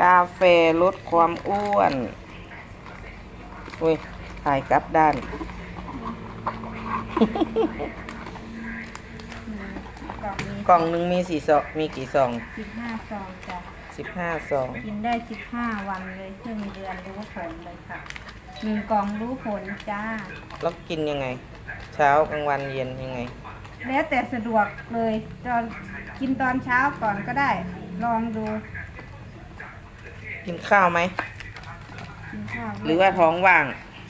กาแฟลดความอ้วนอุ้ยถ่ายกลับด้าน กล่องนี้กล่องหนึ่งมีสี่ซองมีกี่ซองสิบห้าซองจ้ะ สิบห้าซอง กินได้สิบห้าวันเลยครึ่งเดือนรู้ผลเลยค่ะหนึ่งกล่องรู้ผลจ้า แล้วกินยังไง เช้ากลางวันเย็นยังไง แล้วแต่สะดวกเลยตอนกินตอนเช้าก่อนก็ได้ ลองดู กินข้าวไหม กินข้าวหรือว่าท้องว่าง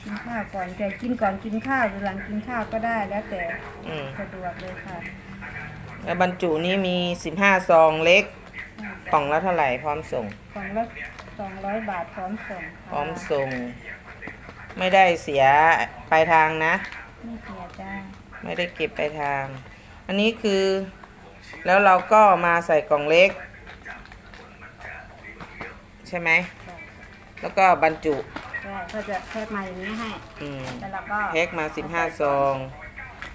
กินข้าวก่อนแต่กินก่อนกินข้าวหรือหลังกินข้าวก็ได้แล้วแต่อืมสะดวกเลยค่ะแล้วบรรจุนี้มีสิบห้าซองเล็กกล่องละเท่าไหร่พร้อมส่ง กล่องละสองร้อยบาทพร้อมส่งค่ะพร้อมส่ง ไม่ได้เสียปลายทางนะ ไม่เสียจ้าไม่ได้เก็บปลายทาง อันนี้คือ แล้วเราก็มาใส่กล่องเล็กใช่ไหม แล้วก็บรรจุใช่ก็จะแพ็คมาอย่างนี้ให้ อืมแล้วเราก็แพ็คมาสิบห้าซอง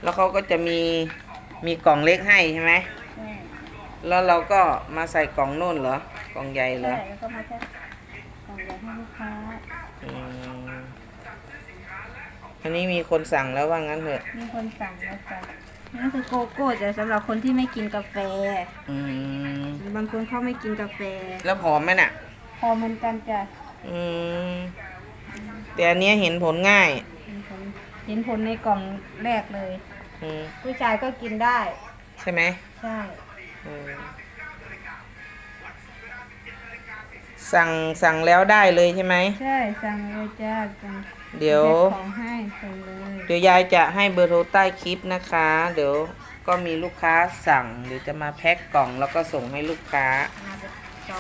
แล้วเขาก็จะมีมีกล่องเล็กให้ใช่ไหม ใช่แล้วเราก็มาใส่กล่องโน่นเหรอ กล่องใหญ่เหรใช่อแล้วก็มาแพ็คกล่องใหญ่ให้ลูกค้าอืมอันนี้มีคนสั่งแล้วว่างั้นเถอะ มีคนสั่งแล้วจ้ะนั่นคือโกโก้จะสำหรับคนที่ไม่กินกาแฟ อืม บางคนเขาไม่กินกาแฟ แล้วผอมไหมน่ะ พอเหมือนกันจ้ะอืมแต่อันเนี้ยเห็นผลง่ายเห็นผลเห็นผลในกล่องแรกเลย อืมผู้ชายก็กินได้ ใช่ไหมใช่อืมสั่งสั่งแล้วได้เลยใช่ไหม ใช่สั่งเลยจ้าสั่งเดี๋ยว แพ็คของให้สั่งเลยเดี๋ยวยายจะให้เบอร์โทรใต้คลิปนะคะ เดี๋ยวก็มีลูกค้าสั่งเดี๋ยวจะมาแพ็คกล่องแล้วก็ส่งให้ลูกค้า มาเป็น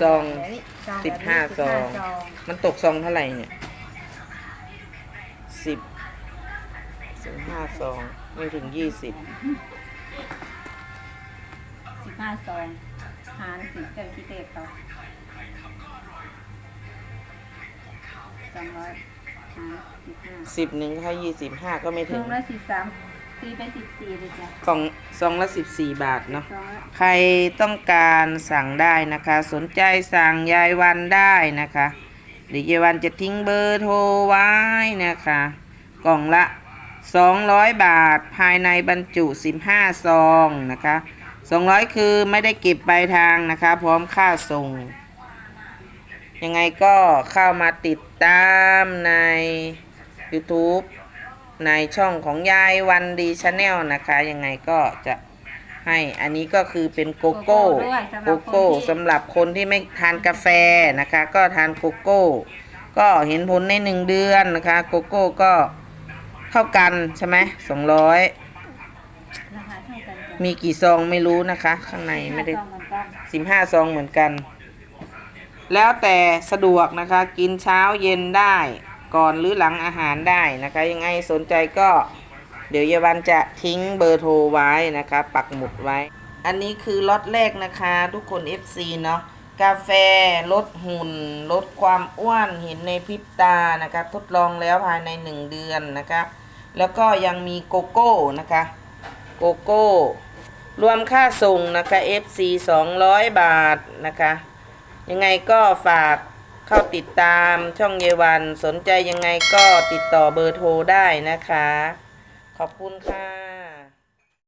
ซองแบบนี้ซองสิบห้าแบบนี้ซองสิบห้ามันตกซองเท่าไหร่เนี่ยสิบสิบห้าซอง ไม่ถึงยี่สิบสิบห้าซองหารสิบเกินพิเศษต่อสองร้อยหารสิบห้าสิบหนึ่งถ้ายี่สิบห้าก็ไม่ซถึองงละสิบสาม ตีไปสิบสี่เลยจ้ะกล่องซองละสิบสี่บาทเนาะซองละใครต้องการสั่งได้นะคะ สนใจสั่งยายวันได้นะคะเดี๋ยวยายวันจะทิ้งเบอร์โทรไว้นะคะ กล่องละ 200 บาทภายในบรรจุ 15 ซองนะคะ 200 คือไม่ได้เก็บปลายทางนะคะ พร้อมค่าส่ง ยังไงก็เข้ามาติดตามใน YouTube ในช่องของยายวันดีชาแนลนะคะ ยังไงก็จะให้อันนี้ก็คือเป็นโกโก้โกโก้สำหรับคนที่ไม่ทานกาแฟนะคะ ก็ทานโกโก้ ก็เห็นผลในหนึ่งเดือนนะคะ โกโก้ก็เท่ากันใช่ไหมสองร้อยมีกี่ซองไม่รู้นะคะ ข้างในไม่ได้สิบห้าซองเหมือนกัน แล้วแต่สะดวกนะคะ กินเช้าเย็นได้ ก่อนหรือหลังอาหารได้นะคะ ยังไงสนใจก็เดี๋ยวเยาวันจะทิ้งเบอร์โทรไว้นะคะ ปักหมุดไว้ อันนี้คือล็อตแรกนะคะ ทุกคน FC เนาะกาแฟลดหุ่น ลดความอ้วนเห็นในพริบตานะคะ ทดลองแล้วภายใน 1 เดือนนะคะ แล้วก็ยังมีโกโก้นะคะ โกโก้ รวมค่าส่งนะคะ FC 200 บาทนะคะ ยังไงก็ฝาก เข้าติดตามช่องเยวันสนใจยังไงก็ติดต่อเบอร์โทรได้นะคะ ขอบคุณค่ะ